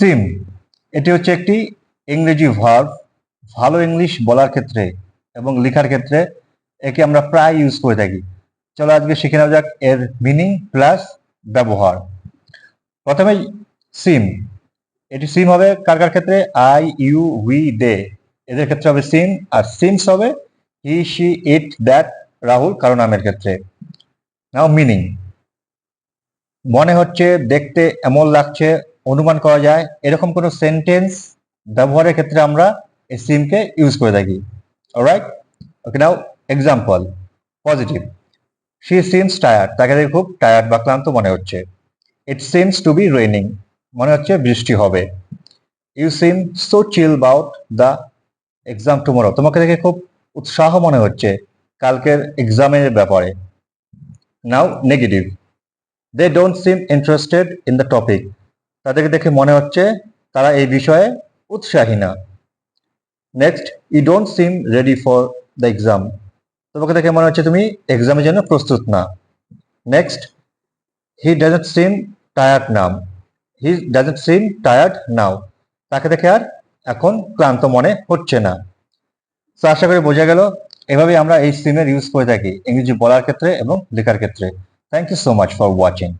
সিম এটি হচ্ছে একটি ইংরেজি ভার্ব ভালো ইংলিশ বলার ক্ষেত্রে এবং লেখার ক্ষেত্রে, একে আমরা প্রায় ইউজ করে থাকি। চলো আজকে শিখে নেওয়া যাক এর মিনিং প্লাস ব্যবহার। প্রথমে সিম এটি সিম হবে কার কার ক্ষেত্রে? আই ইউ উই দে এদের ক্ষেত্রে হবে সিম আর সিমস হবে he she it that Rahul, কারও নামের ক্ষেত্রে। নাও মিনিং মনে হচ্ছে, দেখতে এমন লাগছে অনুমান করা যায়, এরকম কোনো সেন্টেন্স ব্যবহারের ক্ষেত্রে আমরা এই সিমকে ইউজ করে থাকি। Right okay now example positive she seems tired তাকে দেখে খুব টায়ার্ড বা ক্লান্ত মনে হচ্ছে। It seems to be raining মনে হচ্ছে বৃষ্টি হবে। You seem so chill about the exam tomorrow তোমাকে দেখে খুব উৎসাহ মনে হচ্ছে কালকের এক্সামের ব্যাপারে। Now negative they don't seem interested in the topic তাদেরকে দেখে মনে হচ্ছে তারা এই বিষয়ে উৎসাহী না next you don't seem ready for the exam তোমাকে দেখে মনে হচ্ছে তুমি এক্সামের জন্য প্রস্তুত না। Next he doesn't seem tired নাম he doesn't seem tired now তাকে দেখে আর এখন ক্লান্ত মনে হচ্ছে না। তো আশা করি বোঝা গেল এভাবে আমরা এই সিমের ইউজ করে থাকি, ইংরেজি বলার ক্ষেত্রে এবং লেখার ক্ষেত্রে। Thank you so much for watching